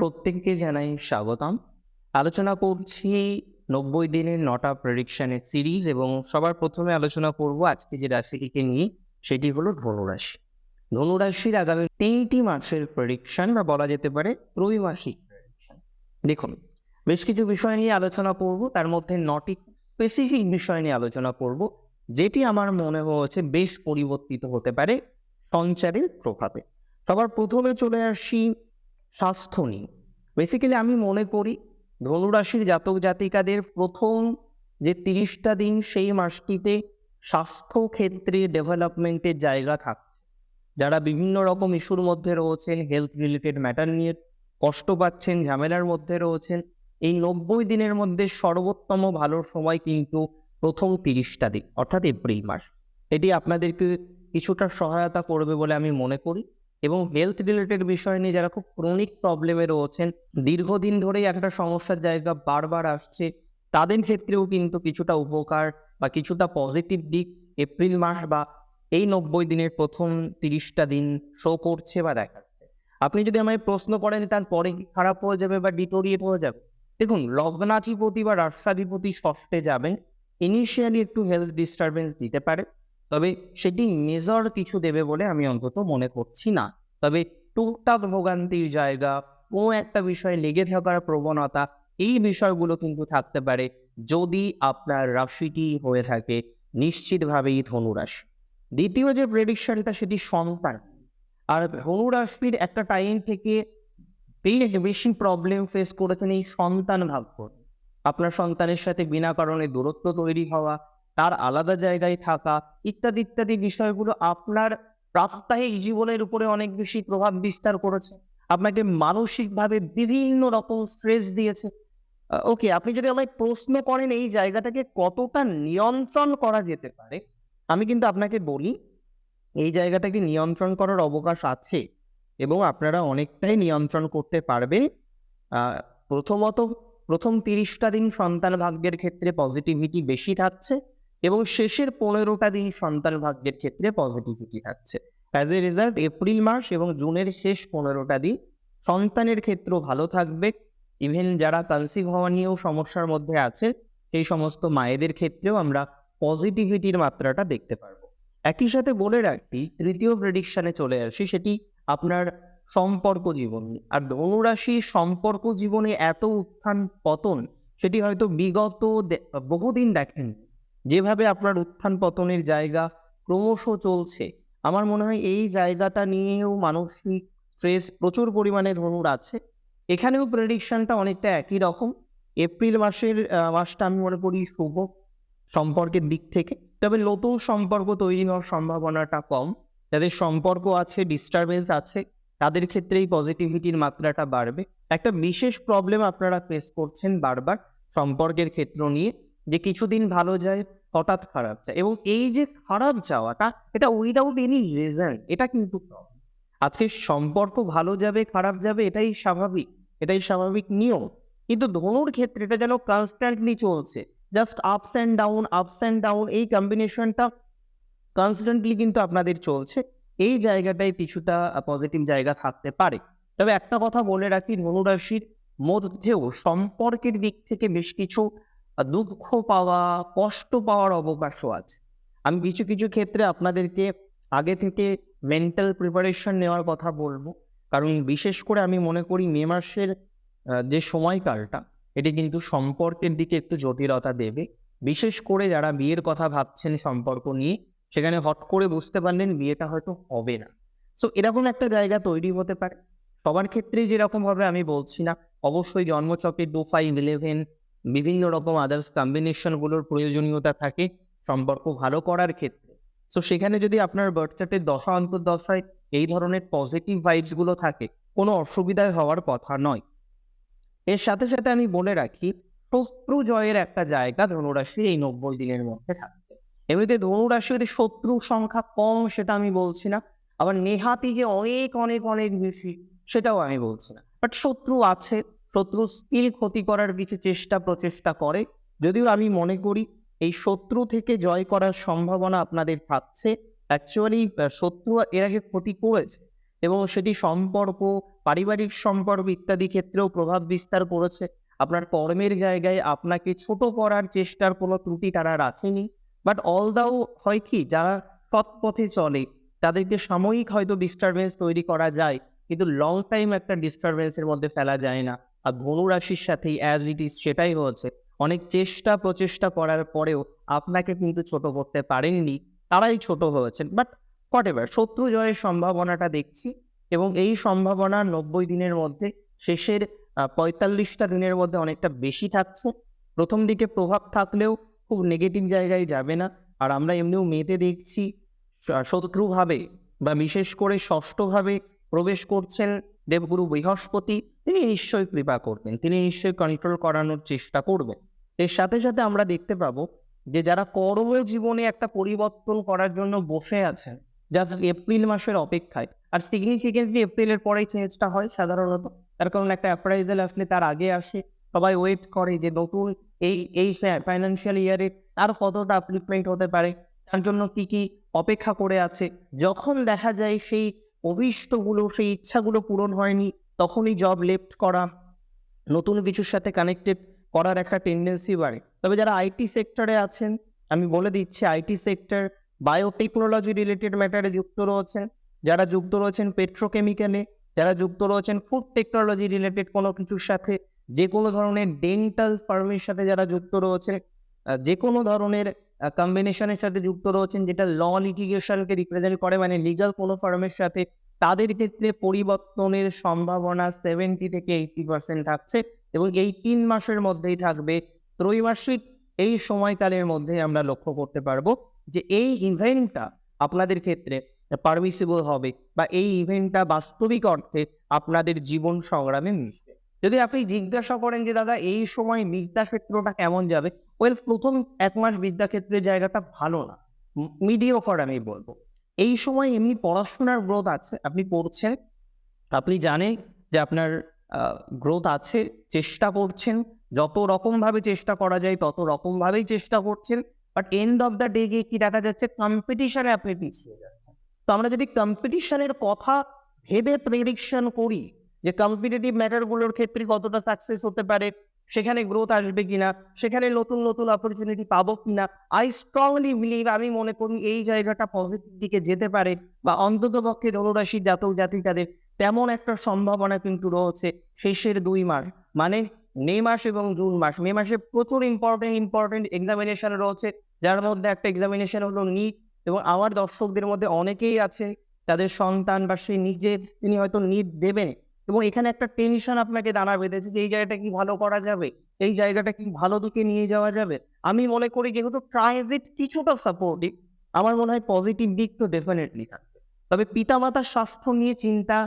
প্রত্যেককে জানাই স্বাগতম। আলোচনা করছি নব্বই দিনের নটা প্রেডিকশনের সিরিজ এবং সবার প্রথমে আলোচনা করব আজকে যে রাশিটিকে নিয়ে, সেটি হলো ধনুরাশি ধনুরাশির আগামী তিনটি মাসের প্রেডিকশন বা বলা যেতে পারে ত্রৈমাসিক দেখুন, বেশ কিছু বিষয় নিয়ে আলোচনা করব, তার মধ্যে নটি স্পেসিফিক বিষয় নিয়ে আলোচনা করব, যেটি আমার মনে হয়েছে বেশ পরিবর্তিত হতে পারে সঞ্চারের প্রভাবে। সবার প্রথমে চলে আসি স্বাস্থ্য নিয়ে বেসিক্যালি আমি মনে করি ধনুরাশির জাতক জাতিকাদের প্রথম যে তিরিশটা দিন সেই মাসটিতে স্বাস্থ্য ক্ষেত্রে ডেভেলপমেন্টের জায়গা থাকছে। যারা বিভিন্ন রকম ইস্যুর মধ্যে রয়েছেন হেলথ রিলেটেড ম্যাটার নিয়ে কষ্ট পাচ্ছেন, ঝামেলার মধ্যে রয়েছেন, এই নব্বই দিনের মধ্যে সর্বোত্তম ভালো সময় কিন্তু প্রথম তিরিশটা দিন, অর্থাৎ এপ্রিল মাস। এটি আপনাদেরকে কিছুটা সহায়তা করবে বলে আমি মনে করি। এবং হেলথ রিলেটেড বিষয় নিয়ে যারা খুব ক্রনিক প্রবলেমে রয়েছেন, দীর্ঘদিন ধরেই একটা সমস্যার জায়গা বারবার আসছে। তাদের ক্ষেত্রেও কিন্তু কিছুটা উপকার বা কিছুটা পজিটিভ দিক এপ্রিল মাস বা এই নব্বই দিনের প্রথম তিরিশটা দিন শো করছে বা দেখাচ্ছে। আপনি যদি আমায় প্রশ্ন করেন তারপরে কি খারাপ হয়ে যাবে বা ডিটোরিয়েট হয়ে যাবে? দেখুন, লগ্নাধিপতি বা রাষ্ট্রাধিপতি ষষ্ঠে যাবেন। ইনিশিয়ালি একটু হেলথ ডিস্টারবেন্স দিতে পারে। তবে সেটি মেজর কিছু দেবে বলে আমি অন্তত মনে করছি না। তবে টুকটাক ভোগান্তির জায়গা কোনো একটা বিষয়ে লেগে থাকার প্রবণতা, এই বিষয়গুলো কিন্তু থাকতে পারে যদি আপনার রাশিটি হয়ে থাকে নিশ্চিতভাবেই ধনুরাশি। দ্বিতীয় যে প্রেডিকশনটা সেটি সন্তান। আর ধনুরাশির একটা টাইম থেকে বেশ বেশি প্রবলেম ফেস করেছেন এই সন্তান ভাগ্য। আপনার সন্তানের সাথে বিনা কারণে দূরত্ব তৈরি হওয়া তার আলাদা জায়গায় থাকা, ইত্যাদি ইত্যাদি বিষয়গুলো আপনার প্রাত্যহিক জীবনের উপরে অনেক বেশি প্রভাব বিস্তার করেছে। আপনাকে মানসিকভাবে বিভিন্ন রকম স্ট্রেস দিয়েছে। ওকে আপনি যদি আমায় প্রশ্ন করেন এই জায়গাটাকে কতটা নিয়ন্ত্রণ করা যেতে পারে, আমি কিন্তু আপনাকে বলি, এই জায়গাটাকে নিয়ন্ত্রণ করার অবকাশ আছে এবং আপনারা অনেকটাই নিয়ন্ত্রণ করতে পারবেন। প্রথমত, প্রথম তিরিশটা দিন সন্তান ভাগ্যের ক্ষেত্রে পজিটিভিটি বেশি থাকছে। এবং শেষের পনেরোটা দিন সন্তান ভাগ্যের ক্ষেত্রে পজিটিভিটি থাকছে অ্যাজ এ রেজাল্ট এপ্রিল মাস এবং জুনের শেষ পনেরোটা দিন সন্তানের ক্ষেত্রেও ভালো থাকবে। ইভেন যারা কনসিভ হওয়া নিয়েও সমস্যার মধ্যে আছে, সেই সমস্ত মায়েদের ক্ষেত্রেও আমরা পজিটিভিটির মাত্রাটা দেখতে পারব। একই সাথে বলে রাখি, তৃতীয় প্রেডিকশনে চলে আসি, সেটি আপনার সম্পর্ক জীবন আর ধনুরাশি সম্পর্ক জীবনে এত উত্থান পতন, সেটি হয়তো বিগত বহুদিন দেখেন যেভাবে আপনার উত্থান পতনের জায়গা ক্রমশ চলছে, আমার মনে হয় এই জায়গাটা নিয়েও মানসিক স্ট্রেস প্রচুর পরিমাণে ধরুন আছে। এখানেও প্রেডিকশনটা অনেকটা একই রকম। এপ্রিল মাসের মাসটা আমি মনে করি শুভ সম্পর্কের দিক থেকে। তবে নতুন সম্পর্ক তৈরি হওয়ার সম্ভাবনাটা কম। যাদের সম্পর্ক আছে ডিস্টারবেন্স আছে, তাদের ক্ষেত্রেই পজিটিভিটির মাত্রাটা বাড়বে। একটা বিশেষ প্রবলেম আপনারা ফেস করছেন বারবার সম্পর্কের ক্ষেত্র নিয়ে। যে কিছুদিন ভালো যায়, হঠাৎ খারাপ যায় এবং এই যে খারাপ যাওয়াটা, এটা উইদাউট এনি রিজন এটা কিন্তু। আজকে সম্পর্ক ভালো যাবে, খারাপ যাবে, এটাই স্বাভাবিক এটাই স্বাভাবিক নিয়ম। কিন্তু ধনুর ক্ষেত্রে এটা যেন কনস্ট্যান্টলি চলছে just ups and down ups and down এই কম্বিনেশনটা কনস্ট্যান্টলি কিন্তু আপনাদের চলছে। এই জায়গাটায় কিছুটা পজিটিভ জায়গা থাকতে পারে। তবে একটা কথা বলে রাখি, ধনুরাশির মধ্যেও সম্পর্কের দিক থেকে বেশ কিছু দুঃখ পাওয়া, কষ্ট পাওয়ার অবকাশও আছে। আমি কিছু কিছু ক্ষেত্রে আপনাদেরকে আগে থেকে মেন্টাল প্রিপারেশন নেওয়ার কথা বলব। কারণ বিশেষ করে আমি মনে করি মে মাসের যে সময়কালটা, এটি কিন্তু সম্পর্কের দিকে একটু জটিলতা দেবে। বিশেষ করে যারা বিয়ের কথা ভাবছেন সম্পর্ক নিয়ে, সেখানে হট করে বুঝতে পারলেন বিয়েটা হয়তো হবে না। সো এরকম একটা জায়গা তৈরি হতে পারে। সবার ক্ষেত্রেই যেরকম হবে আমি বলছি না। অবশ্যই জন্মচক্রের টু ফাইভ ইলেভেন বিভিন্ন রকম আদার্স কম্বিনেশনগুলোর প্রয়োজনীয়তা থাকে, সম্পর্ক ভালো করার ক্ষেত্রে। সো সেখানে যদি আপনার বার্থ চার্টের দশা অন্তর্দশায় এই ধরনের পজিটিভ ভাইবসগুলো থাকে, কোনো অসুবিধায় হওয়ার কথা নয়। এর সাথে সাথে আমি বলে রাখি, শত্রু জয়ের একটা জায়গা ধনুরাশির এই নব্বই দিনের মধ্যে থাকছে। এমনিতে ধনুরাশির শত্রু সংখ্যা কম সেটা আমি বলছি না, আবার নেহাতি যে অনেক অনেক অনেক বেশি সেটাও আমি বলছি না। বাট শত্রু আছে শত্রু স্কিল ক্ষতি করার কিছু চেষ্টা প্রচেষ্টা করে। যদিও আমি মনে করি এই শত্রু থেকে জয় করার সম্ভাবনা আপনাদের থাকছে। অ্যাকচুয়ালি শত্রু এর আগে ক্ষতি করেছে এবং সেটি সম্পর্ক, পারিবারিক সম্পর্ক ইত্যাদি ক্ষেত্রেও প্রভাব বিস্তার করেছে। আপনার কর্মের জায়গায় আপনাকে ছোট করার চেষ্টার কোনো ত্রুটি তারা রাখেনি। বাট অল দাও হয় কি, যারা সৎ পথে চলে, তাদেরকে সাময়িক হয়তো ডিস্টারবেন্স তৈরি করা যায়, কিন্তু লং টাইম একটা ডিস্টারবেন্সের মধ্যে ফেলা যায় না। আর ধনুরাশির সাথেই অ্যাজ ইট ইজ সেটাই হয়েছে অনেক চেষ্টা প্রচেষ্টা করার পরেও আপনাকে কিন্তু ছোট করতে পারেননি, তারাই ছোট হয়েছেন। বাট হোয়াট এভার শত্রু জয়ের সম্ভাবনাটা দেখছি এবং এই সম্ভাবনা নব্বই দিনের মধ্যে, শেষের পঁয়তাল্লিশটা দিনের মধ্যে অনেকটা বেশি থাকছে। প্রথম দিকে প্রভাব থাকলেও খুব নেগেটিভ জায়গায় যাবে না। আর আমরা এমনিও মেতে দেখছি শত্রুভাবে বা বিশেষ করে ষষ্ঠভাবে প্রবেশ করছেন দেবগুরু বৃহস্পতি, তিনি নিশ্চয়ই কৃপা করবেন, তিনি নিশ্চয়ই কন্ট্রোল করানোর চেষ্টা করবেন। এর সাথে সাথে আমরা দেখতে পাবো যে যারা কর্ম জীবনে একটা পরিবর্তন করার জন্য বসে আছেন জাস্ট এপ্রিল মাসের অপেক্ষায়, আর সিগনিফিকেন্টলি এপ্রিলের পরেই চেঞ্জটা হয় সাধারণত। তার কারণ একটা অ্যাপ্রাইজাল আসলে তার আগে আসে, সবাই ওয়েট করে যে নতুন এই এই ফাইন্যান্সিয়াল ইয়ারে তার কতটা আপলিপমেন্ট হতে পারে, তার জন্য কি কি অপেক্ষা করে আছে। যখন দেখা যায় সেই অভীষ্টগুলো, সেই ইচ্ছাগুলো পূরণ হয়নি, তখনই জব লেফট করা। নতুন কিছুর সাথে কানেক্টেড করার একটা টেন্ডেন্সি বাড়ে। তবে যারা আইটি সেক্টরে আছেন, আমি বলে দিচ্ছি আইটি সেক্টর বায়োটেকনোলজি রিলেটেড ম্যাটারে যুক্ত রয়েছেন। যারা যুক্ত রয়েছেন পেট্রোকেমিক্যালে যারা যুক্ত রয়েছেন ফুড টেকনোলজি রিলেটেড কোনো কিছুর সাথে, যে কোনো ধরনের ডেন্টাল ফার্মের সাথে যারা যুক্ত রয়েছে যে কোনো ধরনের কম্বিনেশনের সাথে যুক্ত রয়েছেন, যেটা ল লিটিগেশনকে রিপ্রেজেন্ট করে মানে লিগাল কোনো ফার্মের সাথে তাদের ক্ষেত্রে পরিবর্তনের সম্ভাবনা সেভেন্টি থেকে এইটি পার্সেন্ট থাকছে এবং এই তিন মাসের মধ্যেই থাকবে ত্রৈমাসিক। এই সময়কালের মধ্যে আমরা লক্ষ্য করতে পারব যে এই ইভেন্টটা আপনাদের ক্ষেত্রে পারমিসিবল হবে বা এই ইভেন্টটা বাস্তবিক অর্থে আপনাদের জীবন সংগ্রামে মিশবে। যদি আপনি জিজ্ঞাসা করেন যে, দাদা, এই সময় মিথ্যা ক্ষেত্রটা কেমন যাবে? ওয়েল প্রথম এক মাস বিদ্যাক্ষেত্রের জায়গাটা ভালো না। মিডিয়কর আমি বলব। এই সময় এমনি পড়াশোনার গ্রোথ আছে, আপনি পড়ছেন, আপনি জানেন যে আপনার গ্রোথ আছে, চেষ্টা করছেন, যত রকম ভাবে চেষ্টা করা যায়, তত রকম ভাবেই চেষ্টা করছেন but end of the day গিয়ে কি দেখা যাচ্ছে কম্পিটিশনে আপনি পিছিয়ে যাচ্ছেন। তো আমরা যদি কম্পিটিশনের কথা ভেবে প্রেডিকশন করি, যে কম্পিটিটিভ ম্যাটারগুলোর ক্ষেত্রে কতটা সাকসেস হতে পারে সেখানে গ্রোথ আসবে কিনা, সেখানে নতুন নতুন অপরচুনিটি পাবো কিনা আই স্ট্রংলি বিলিভ আমি মনে করি এই জায়গাটা পজিটিভ দিকে যেতে পারে বা অন্তত পক্ষে ধনুরাশি জাতক জাতিকাদের তেমন একটা সম্ভাবনা কিন্তু রয়েছে শেষের দুই মাস মানে মে মাস এবং জুন মাস। মে মাসে প্রচুর ইম্পর্টেন্ট ইম্পর্টেন্ট এক্সামিনেশন রয়েছে, যার মধ্যে একটা এক্সামিনেশন হলো নিট এবং আমার দর্শকদের মধ্যে অনেকেই আছে, তাদের সন্তান বা সে নিজে, তিনি হয়তো নিট দেবেন। এবং এখানে একটা টেনশন আপনাকে দাঁড়া বেঁধেছে যে, এই জায়গাটা কি ভালো করা যাবে? এই জায়গাটা কি ভালো দিকে নিয়ে যাওয়া যাবে? আমি মনে করি যেহেতু ট্রানজিট কিছুটা সাপোর্টিভ আমার মনে হয় পজিটিভ দিক তো ডেফিনেটলি থাকবে। তবে পিতামাতার স্বাস্থ্য নিয়ে চিন্তা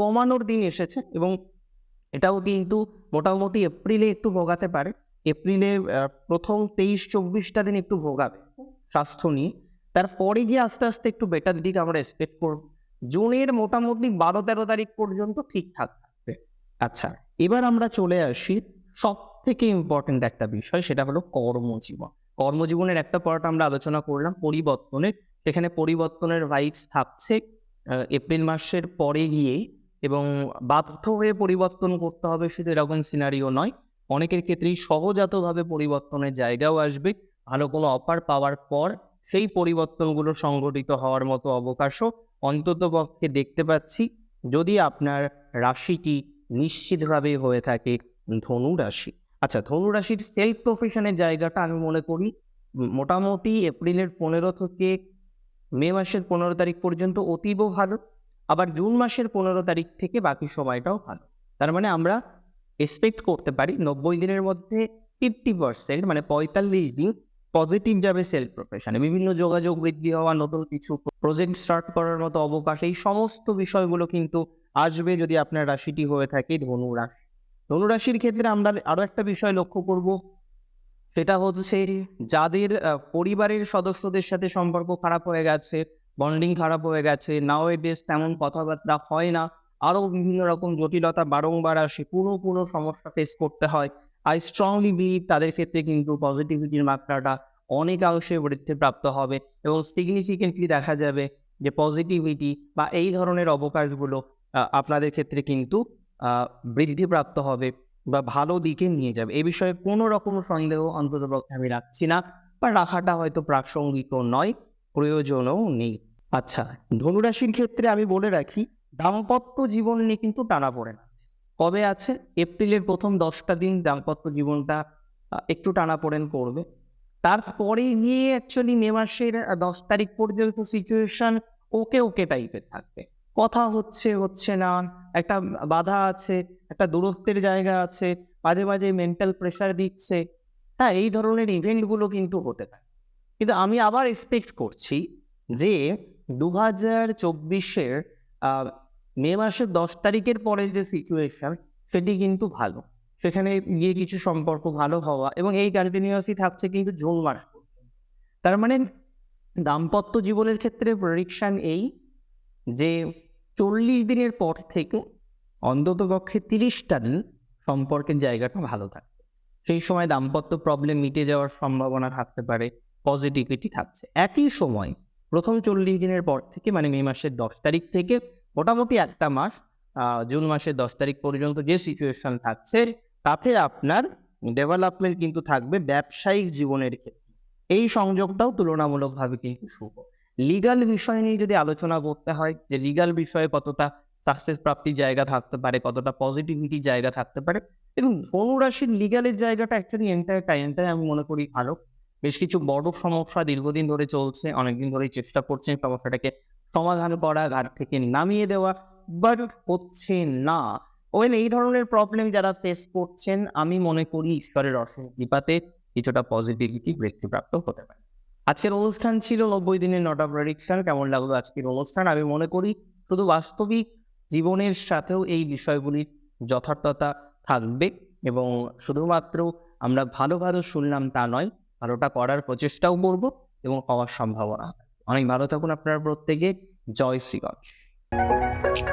কমানোর দিন এসেছে এবং এটাও কিন্তু মোটামুটি এপ্রিলে একটু ভোগাতে পারে। এপ্রিলে প্রথম তেইশ চব্বিশটা দিন একটু ভোগাবে স্বাস্থ্য নিয়ে। তারপরে গিয়ে আস্তে আস্তে একটু বেটার দিক আমরা এক্সপেক্ট করব। জুনের মোটামুটি বারো তেরো তারিখ পর্যন্ত ঠিকঠাক থাকবে। আচ্ছা এবার আমরা চলে আসি সব থেকে ইম্পর্টেন্ট একটা বিষয়, সেটা হলো কর্মজীবন। কর্মজীবনের একটা পার্ট আমরা আলোচনা করলাম, পরিবর্তনের। সেখানে পরিবর্তনের রাইটস থাকছে এপ্রিল মাসের পরে গিয়ে এবং বাধ্য হয়ে পরিবর্তন করতে হবে শুধু এরকম সিনারিও নয়। অনেকের ক্ষেত্রেই সহজাতভাবে পরিবর্তনের জায়গাও আসবে। ভালো কোনো অফার পাওয়ার পর সেই পরিবর্তনগুলো সংঘটিত হওয়ার মতো অবকাশও অন্তত পক্ষে দেখতে পাচ্ছি। যদি আপনার রাশিটি নিশ্চিতভাবে হয়ে থাকে ধনু রাশি। আচ্ছা ধনু রাশির সেলফ প্রফেশনের জায়গাটা আমি মনে করি, মোটামুটি এপ্রিলের পনেরো থেকে মে মাসের পনেরো তারিখ পর্যন্ত অতীব ভালো। আবার জুন মাসের পনেরো তারিখ থেকে বাকি সময়টাও ভালো। তার মানে আমরা এক্সপেক্ট করতে পারি নব্বই দিনের মধ্যে ফিফটি পার্সেন্ট মানে পঁয়তাল্লিশ দিন পজিটিভ যাবে সেলফ প্রফেশনে বিভিন্ন যোগাযোগ বৃদ্ধি হওয়া, নতুন কিছু প্রজেক্ট স্টার্ট করার মতো অবকাশ, এই সমস্ত বিষয়গুলো কিন্তু আসবে যদি আপনার রাশিটি হয়ে থাকে ধনু রাশি। ধনু রাশির ক্ষেত্রে আমরা আরও একটা বিষয় লক্ষ্য করব, সেটা হচ্ছে যাদের পরিবারের সদস্যদের সাথে সম্পর্ক খারাপ হয়ে গেছে বন্ডিং খারাপ হয়ে গেছে নাও এ বেশ তেমন কথাবার্তা হয় না, আরও বিভিন্ন রকম জটিলতা বারংবার আসে পুরো পুরো সমস্যা ফেস করতে হয়। আই স্ট্রংলি বিলিভ তাদের ক্ষেত্রে কিন্তু পজিটিভিটির মাত্রাটা অনেকাংশে বৃদ্ধি প্রাপ্ত হবে এবং সিগনিফিকেন্টলি দেখা যাবে যে পজিটিভিটি বা এই ধরনের অবকাশগুলো আপনাদের ক্ষেত্রে কিন্তু আহ, বৃদ্ধিপ্রাপ্ত হবে বা ভালো দিকে নিয়ে যাবে। এই বিষয়ে কোনো রকম সন্দেহ অন্তত আমি রাখছি না বা রাখাটা হয়তো প্রাসঙ্গিকও নয় প্রয়োজনও নেই। আচ্ছা ধনুরাশির ক্ষেত্রে আমি বলে রাখি দাম্পত্য জীবন নিয়ে কিন্তু টানাপোড়েন আছে কবে আছে? এপ্রিলের প্রথম দশটা দিন দাম্পত্য জীবনটা একটু টানাপোড়েন করবে। তারপরে গিয়ে অ্যাকচুয়ালি মে মাসের দশ তারিখ পর্যন্ত সিচুয়েশন ওকে ওকে টাইপের থাকবে। কথা হচ্ছে হচ্ছে না, একটা বাধা আছে, একটা দূরত্বের জায়গা আছে, মাঝে মাঝে মেন্টাল প্রেশার দিচ্ছে। হ্যাঁ এই ধরনের ইভেন্টগুলো কিন্তু হতে পারে। কিন্তু আমি আবার এক্সপেক্ট করছি যে দু হাজার চব্বিশের মে মাসের দশ তারিখের পরে যে সিচুয়েশন সেটি কিন্তু ভালো। সেখানে গিয়ে কিছু সম্পর্ক ভালো হওয়া এবং এই কন্টিনিউয়াসই থাকছে কিন্তু জুন মাস তার মানে দাম্পত্য জীবনের ক্ষেত্রে প্রেডিকশন এই যে চল্লিশ দিনের পর থেকে অন্তত পক্ষে তিরিশটা দিন সম্পর্কের জায়গাটা ভালো থাকবে। সেই সময় দাম্পত্য প্রবলেম মিটে যাওয়ার সম্ভাবনা থাকতে পারে পজিটিভিটি থাকছে। একই সময় প্রথম চল্লিশ দিনের পর থেকে মানে মে মাসের দশ তারিখ থেকে মোটামুটি একটা মাস জুন মাসের দশ তারিখ পর্যন্ত যে সিচুয়েশন থাকছে, তাতে আপনার ডেভেলপমেন্ট কিন্তু থাকবে ব্যবসায়িক জীবনের ক্ষেত্রে। এই সংযোগটাও তুলনামূলকভাবে কিন্তু শুভ। লিগাল বিষয় নিয়ে যদি আলোচনা করতে হয়, যে লিগাল বিষয়ে কতটা সাকসেস প্রাপ্তির জায়গা থাকতে পারে, কতটা পজিটিভিটি জায়গা থাকতে পারে এবং ধনুরাশির লিগালের জায়গাটা অ্যাকচুয়ালি এন্টায়ার টাইমটাই আমি মনে করি ভালো। বেশ কিছু বড় সমস্যা দীর্ঘদিন ধরে চলছে, অনেকদিন ধরেই চেষ্টা করছেন সমস্যাটাকে সমাধান করা, ঘাট থেকে নামিয়ে দেওয়া বাট হচ্ছে না। ওয়েল এই ধরনের প্রবলেম যারা ফেস করছেন, আমি মনে করি ঈশ্বরের অসীম কৃপাতে কিছুটা পজিটিভিটি বৃদ্ধিপ্রাপ্ত হতে পারে। আজকের অনুষ্ঠান ছিল নব্বই দিনের নট অফ প্রেডিকশন কেমন লাগল আজকের অনুষ্ঠান? আমি মনে করি শুধু বাস্তবিক জীবনের সাথেও এই বিষয়গুলির যথার্থতা থাকবে এবং শুধুমাত্র আমরা ভালো ভালো শুনলাম তা নয়, ভালোটা করার প্রচেষ্টাও করব এবং হওয়ার সম্ভাবনা। অনেক ভালো থাকুন আপনারা প্রত্যেকে। জয় শ্রীগঞ্জ